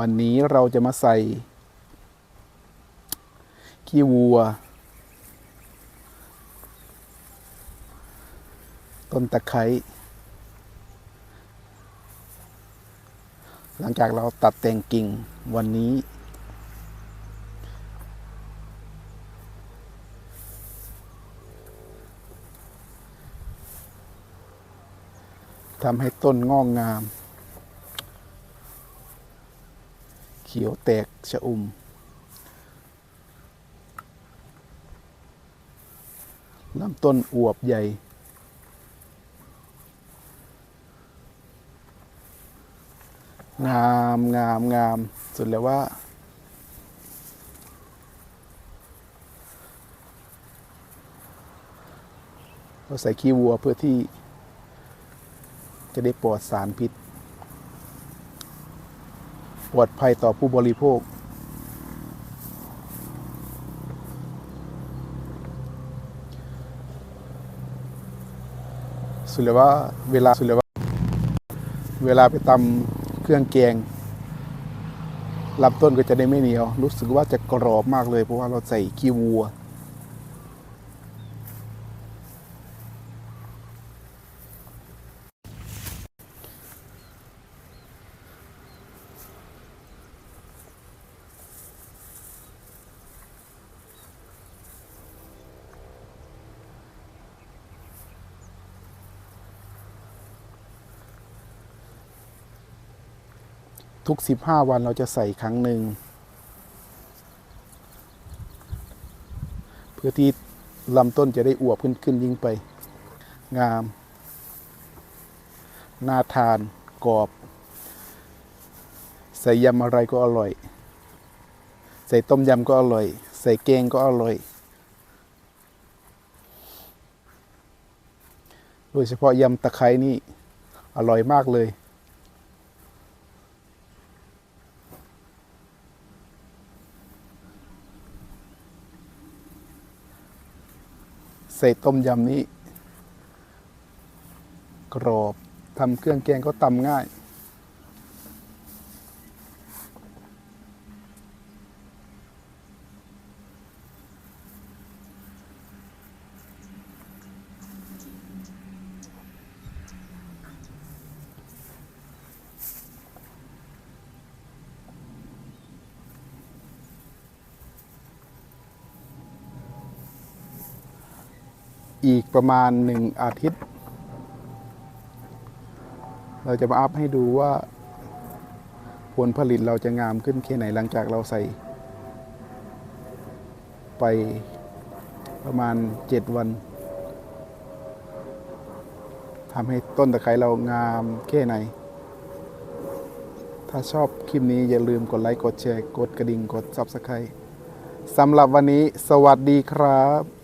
วันนี้เราจะมาใส่ ขี้วัว ต้นตะไคร้หลังจากเราตัดแต่งกิ่งวันนี้ ทำให้ต้นงอกงาม เขียวแตกชะอุ่ม ลำต้นอวบใหญ่ งามงามงาม สุดแล้วว่า เราใส่ขี้วัวเพื่อที่จะได้ปลอดสารพิษ ปลอดภัยต่อผู้บริโภค สุดเลยว่าเวลาสุดเลยว่าเวลาไปตำเครื่องแกงลำต้นก็จะได้ไม่เหนียว รู้สึกว่าจะกรอบมากเลยเพราะว่าเราใส่ขี้วัว ทุกสิบห้าวันเราจะใส่ครั้งหนึ่งเพื่อที่ลำต้นจะได้อวบขึ้นขึ้นยิ่งไป งามน่าทานกรอบ ใส่ยำอะไรก็อร่อย ใส่ต้มยำก็อร่อย ใส่แกงก็อร่อย โดยเฉพาะยำตะไคร้นี่อร่อยมากเลย ส่ต้มยำนี้ กรอบทำเครื่องแกงก็ตำง่าย อีกประมาณหนึ่งอาทิตย์ เราจะมาอัพให้ดูว่า ผลผลิตเราจะงามขึ้นแค่ไหนหลังจากเราใส่ ไปประมาณเจ็ดวันทำให้ต้นตะไคร้เรางามแค่ไหน ถ้าชอบคลิปนี้อย่าลืมกดไลค์ กดแชร์ กดกระดิ่ง กด Subscribe สำหรับวันนี้สวัสดีครับ